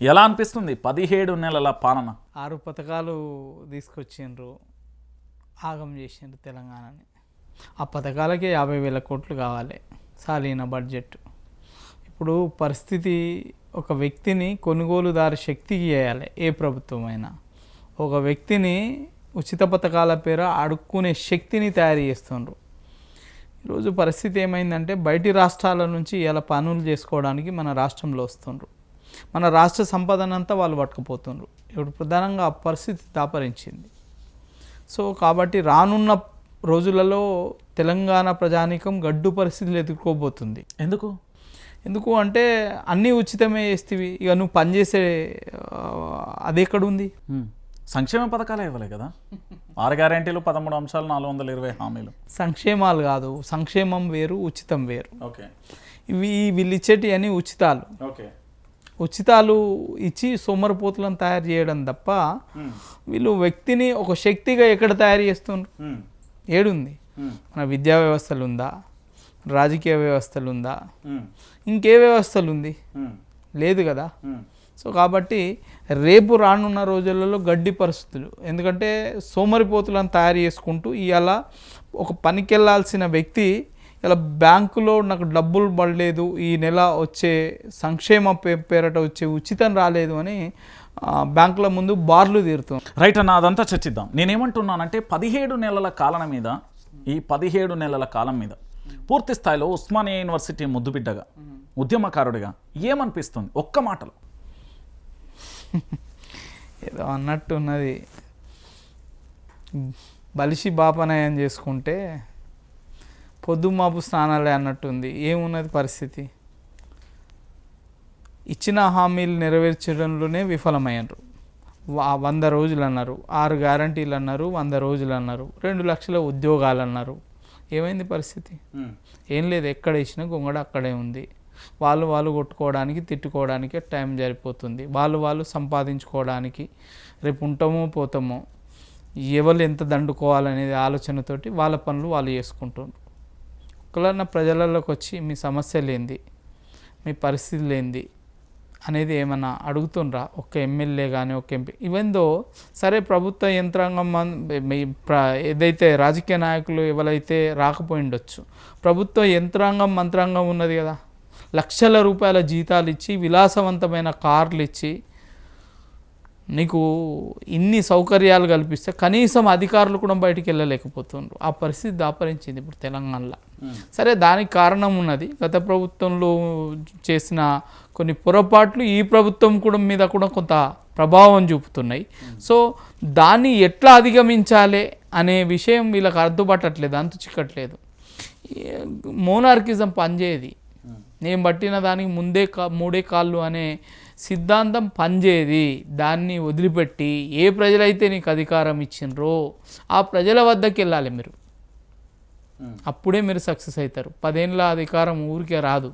ఎలా అనిపిస్తుంది? పదిహేడు నెలల పాలన. ఆరు పథకాలు తీసుకొచ్చిండ్రు ఆగం చేసిండ్రు తెలంగాణని. ఆ పథకాలకే యాభై వేల కోట్లు కావాలి సాలీన బడ్జెట్. ఇప్పుడు పరిస్థితి ఒక వ్యక్తిని కొనుగోలుదారు శక్తికి చేయాలి ఏ ప్రభుత్వం అయినా ఒక వ్యక్తిని ఉచిత పథకాల పేర అడుక్కునే శక్తిని తయారు చేస్తుండ్రు. ఈరోజు పరిస్థితి ఏమైందంటే బయటి రాష్ట్రాల నుంచి ఇలా పనులు చేసుకోవడానికి మన రాష్ట్రంలో వస్తుండ్రు. మన రాష్ట్ర సంపదనంతా వాళ్ళు పట్టుకుపోతుండ్రు. ఇప్పుడు ప్రధానంగా ఆ పరిస్థితి దాపరించింది. సో కాబట్టి రానున్న రోజులలో తెలంగాణ ప్రజానీకం గడ్డు పరిస్థితులు ఎదుర్కోబోతుంది. ఎందుకు? ఎందుకు అంటే అన్నీ ఉచితమే చేస్తేవి. ఇక నువ్వు పనిచేసే అది ఎక్కడుంది. సంక్షేమ పథకాలే ఇవ్వలే కదా? ఆరు గ్యారెంటీలు పదమూడు అంశాలు నాలుగు వందల ఇరవై హామీలు. సంక్షేమాలు కాదు. సంక్షేమం వేరు ఉచితం వేరు. ఓకే. ఇవి వీళ్ళు ఇచ్చేటి అని ఉచితాలు. ఓకే. ఉచితాలు ఇచ్చి సోమరిపోతులను తయారు చేయడం తప్ప వీళ్ళు వ్యక్తిని ఒక శక్తిగా ఎక్కడ తయారు చేస్తున్నారు ఏడుంది. మన విద్యా వ్యవస్థలు ఉందా రాజకీయ వ్యవస్థలు ఉందా ఇంకే వ్యవస్థలు ఉంది లేదు కదా. సో కాబట్టి రేపు రానున్న రోజులలో గడ్డి పరిస్థితులు. ఎందుకంటే సోమరిపోతులను తయారు చేసుకుంటూ ఇవాళ ఒక పనికి వెళ్ళాల్సిన వ్యక్తి ఇలా బ్యాంకులో నాకు డబ్బులు పడలేదు ఈ నెల వచ్చే సంక్షేమ పే- పేరట వచ్చే ఉచితం రాలేదు అని బ్యాంకుల ముందు బార్లు తీరుతుంది రైట్ అన్న అదంతా చర్చిద్దాం. నేనేమంటున్నానంటే పదిహేడు నెలల కాలం మీద ఈ పదిహేడు నెలల కాలం మీద పూర్తి స్థాయిలో ఉస్మానియా యూనివర్సిటీ ముద్దుబిడ్డగా ఉద్యమకారుడిగా ఏమనిపిస్తుంది? ఒక్క మాటలో. ఏదో అన్నట్టు ఉన్నది బలిసి బాపనయం చేసుకుంటే పొద్దు మాపు స్నానాలే అన్నట్టుంది. ఏమున్నది పరిస్థితి? ఇచ్చిన హామీలు నెరవేర్చడంలోనే విఫలమయ్యారు. వా- వంద రోజులు అన్నారు ఆరు గ్యారంటీలు అన్నారు వంద రోజులు అన్నారు రెండు లక్షల ఉద్యోగాలు అన్నారు ఏమైంది పరిస్థితి? ఏం లేదు. ఎక్కడ ఇచ్చినా గొంగడ అక్కడే ఉంది. వాళ్ళు వాళ్ళు కొట్టుకోవడానికి తిట్టుకోవడానికి టైం సరిపోతుంది. వాళ్ళు వాళ్ళు సంపాదించుకోవడానికి రేపు ఉంటామో పోతామో ఎవరు ఎంత దండుకోవాలనేది ఆలోచనతోటి వాళ్ళ పనులు వాళ్ళు చేసుకుంటున్నారు. ఒకవేళ ప్రజలలోకి వచ్చి మీ సమస్యలు ఏంది మీ పరిస్థితులు ఏంది అనేది ఏమన్నా అడుగుతుండ్రా? ఒక ఎమ్మెల్యే కానీ ఒక ఎంపీ ఇవెందో సరే ప్రభుత్వ యంత్రాంగం మీ ప్ర- ఏదైతే రాజకీయ నాయకులు ఎవరైతే రాకపోయి ఉండొచ్చు ప్రభుత్వ యంత్రాంగం మంత్రాంగం ఉన్నది కదా. లక్షల రూపాయల జీతాలు ఇచ్చి విలాసవంతమైన కార్లు ఇచ్చి నీకు ఇన్ని సౌకర్యాలు కల్పిస్తే కనీసం అధికారులు కూడా బయటికి వెళ్ళలేకపోతున్నారు ఆ పరిస్థితి దాపరించింది ఇప్పుడు తెలంగాణలో. సరే దానికి కారణం ఉన్నది. గత ప్రభుత్వంలో చేసిన కొన్ని పొరపాట్లు ఈ ప్రభుత్వం కూడా మీద కూడా కొంత ప్రభావం చూపుతున్నాయి. సో దాన్ని ఎట్లా అధిగమించాలి అనే విషయం వీళ్ళకి అర్థపట్టట్లేదు అంతు చిక్కట్లేదు. మోనార్కిజం పనిచేయది. నేను పట్టిన దానికి ముందే కా మూడే కాళ్ళు అనే సిద్ధాంతం పనిచేయది. దాన్ని వదిలిపెట్టి ఏ ప్రజలైతే నీకు అధికారం ఇచ్చిండ్రో ఆ ప్రజల వద్దకు వెళ్ళాలి మీరు. అప్పుడే మీరు సక్సెస్ అవుతారు. పదేళ్ళ అధికారం ఊరికే రాదు.